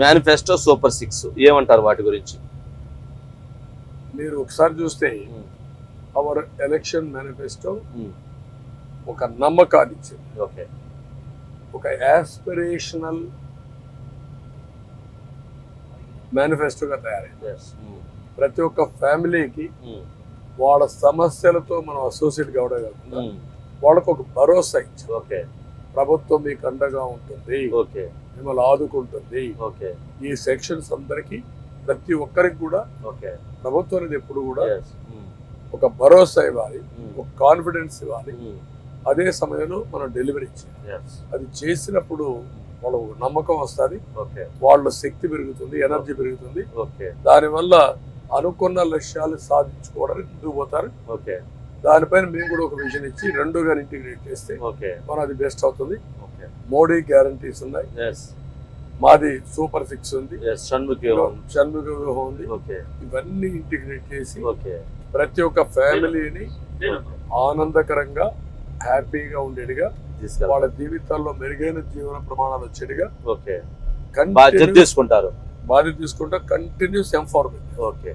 Manifesto super six ఏమంటారు వాటి గురించి? మీరు ఒకసారి చూస్తే అవర్ ఎలక్షన్ మేనిఫెస్టో ఒక నమ్మకాన్ని ఇచ్చింది. ఓకే. ఒక యాస్పిరేషనల్ మేనిఫెస్టోగా తయారైంది. ప్రతి ఒక్క ఫ్యామిలీకి వాళ్ళ సమస్యలతో మనం అసోసియేట్ కావడం కాకుండా వాళ్ళకు ఒక భరోసా ఇచ్చాం ఓకే. ప్రభుత్వం మీకు అండగా ఉంటుంది. ఓకే. మిమ్మల్ని ఆదుకుంటుంది. ఓకే. ఈ సెక్షన్స్ అందరికీ ప్రతి ఒక్కరికి కూడా ఓకే. ప్రభుత్వం అనేది ఎప్పుడు కూడా Yes. Mm. ఒక భరోసా ఇవ్వాలి Mm. ఒక కాన్ఫిడెన్స్ ఇవ్వాలి. Mm. అదే సమయంలో మనం డెలివరీ చేయాలి. అది చేసినప్పుడు వాళ్ళకు ఒక నమ్మకం వస్తుంది. ఓకే. వాళ్ళ శక్తి పెరుగుతుంది ఎనర్జీ పెరుగుతుంది. ఓకే. దానివల్ల అనుకున్న లక్ష్యాలు సాధించుకోవడానికి ముందుకు పోతారు. ఓకే. దానిపైన మేము కూడా ఒక విజన్ ఇచ్చి రెండు ఇంటిగ్రేట్ చేస్తే ఓకే. మనం అది బెస్ట్ అవుతుంది. ఓకే. మోడీ గ్యారంటీస్ ఉన్నాయి. మాది సూపర్ సిక్స్ ఉంది. షణ్ముఖి వ్యూహం ఉంది. ఓకే. ఇవన్నీ ఇంటిగ్రేట్ చేసి ఓకే. ప్రతి ఒక్క ఫ్యామిలీని ఆనందకరంగా హ్యాపీగా తీసుకెళ్ళి వాళ్ళ జీవితాల్లో మెరుగైన జీవన ప్రమాణాలు వచ్చేట్టుగా ఓకే. బాధ్యత తీసుకుంటారు. బాధ్యత తీసుకుంటా కంటిన్యూస్ ఎంఫార్మెంట్ ఓకే.